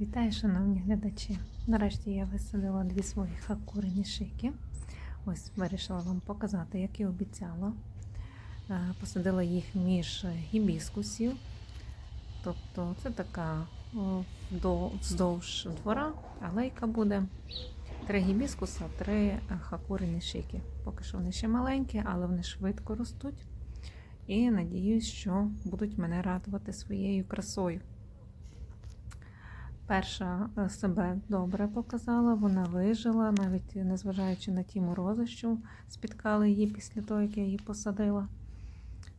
Вітаю, шановні глядачі! Нарешті я висадила дві свої хакурені шики. Ось вирішила вам показати, як і обіцяла. Е, Посадила їх між гібіскусів. Тобто це така вздовж двора, алейка буде. Три гібіскуса, три хакурені шики. Поки що вони ще маленькі, але вони швидко ростуть. І надіюсь, що будуть мене радувати своєю красою. Перша е, себе добре показала, вона вижила, навіть незважаючи на ті морози, що спіткали її після того, як я її посадила.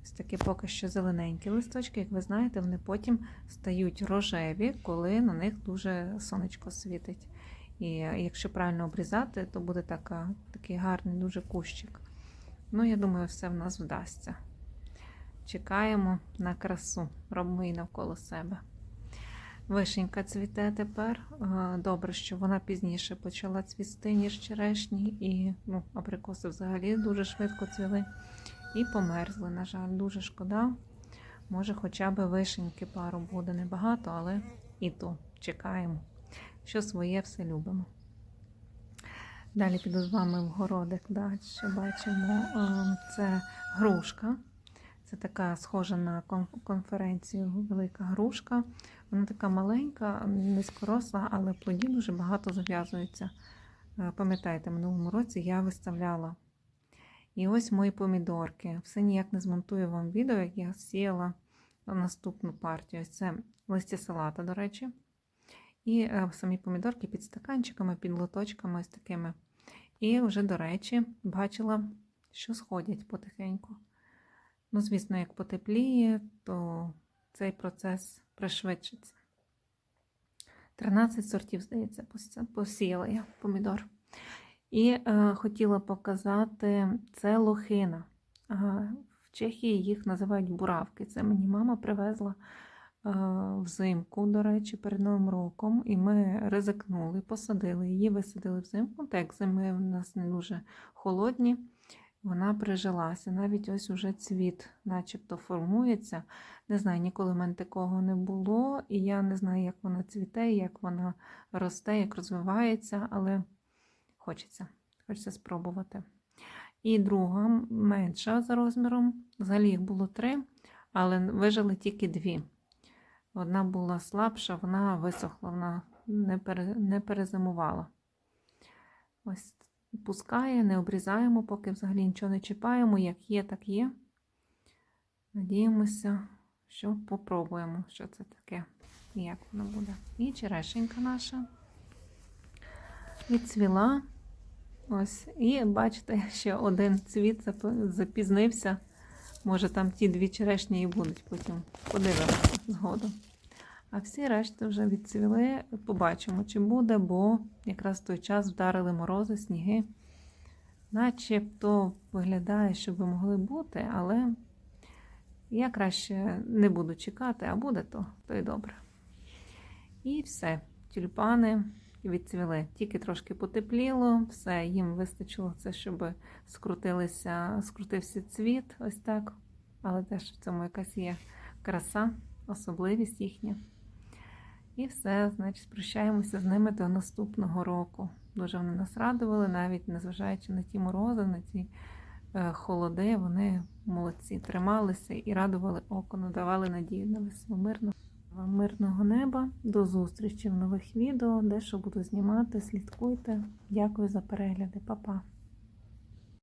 Ось такі поки що зелененькі листочки, як ви знаєте, вони потім стають рожеві, коли на них дуже сонечко світить. І якщо правильно обрізати, то буде така, такий гарний дуже кущик. Ну, я думаю, все в нас вдасться. Чекаємо на красу, робимо її навколо себе. Вишенька цвіте тепер. Е, Добре, що вона пізніше почала цвісти, ніж черешні, і ну, абрикоси взагалі дуже швидко цвіли. І померзли, на жаль, дуже шкода. Може, хоча б вишеньки пару буде небагато, але і то чекаємо. Що своє все любимо. Далі піду з вами в городик. Далі бачимо, е, це грушка. Це така схожа на конференцію велика грушка. Вона така маленька, низькоросла, але плодів дуже багато зав'язується. Е, Пам'ятаєте, минулому році я виставляла. І ось мої помідорки. Все ніяк не змонтую вам відео, як я сіяла наступну партію. Ось це листя салата, до речі. І е, самі помідорки під стаканчиками, під лоточками ось такими. І вже, до речі, бачила, що сходять потихеньку. Ну, звісно, як потепліє, то цей процес пришвидшиться. 13 сортів, здається, посіяла я помідор. І е, хотіла показати це лохина. В Чехії їх називають буравки. Це мені мама привезла е, взимку, до речі, перед Новим роком. І ми ризикнули, посадили її, висадили взимку. Так зими в нас не дуже холодні, вона прижилася. Навіть ось уже цвіт, начебто, формується. Не знаю, ніколи в мене такого не було, і я не знаю, як вона цвіте, як вона росте, як розвивається, але хочеться, хочеться спробувати. І друга менша за розміром. Взагалі їх було три, але вижили тільки дві. Одна була слабша, вона висохла, вона не, пере, не перезимувала. Ось пускає, не обрізаємо, поки взагалі нічого не чіпаємо. Як є, так є. Надіємося, що попробуємо, що це таке і як воно буде. І черешенька наша відцвіла. Ось. І бачите, ще один цвіт запізнився. Може, там ті дві черешні і будуть, потім подивимося згодом. А всі решти вже відцвіли. Побачимо, чи буде, бо якраз в той час вдарили морози, сніги. Начебто виглядає, що би могли бути, але я краще не буду чекати, а буде то, то й добре. І все, тюльпани відцвіли. Тільки трошки потепліло, все, їм вистачило це, щоб скрутилися, скрутився цвіт, ось так. Але теж в цьому якась є краса, особливість їхня. І все, значить, прощаємося з ними до наступного року. Дуже вони нас радували, навіть незважаючи на ті морози, на ті е, холоди, вони молодці, трималися і радували око, надавали надію на весну мирно. Мирного неба. До зустрічі в нових відео. Дещо буду знімати. Слідкуйте. Дякую за перегляди. Па-па.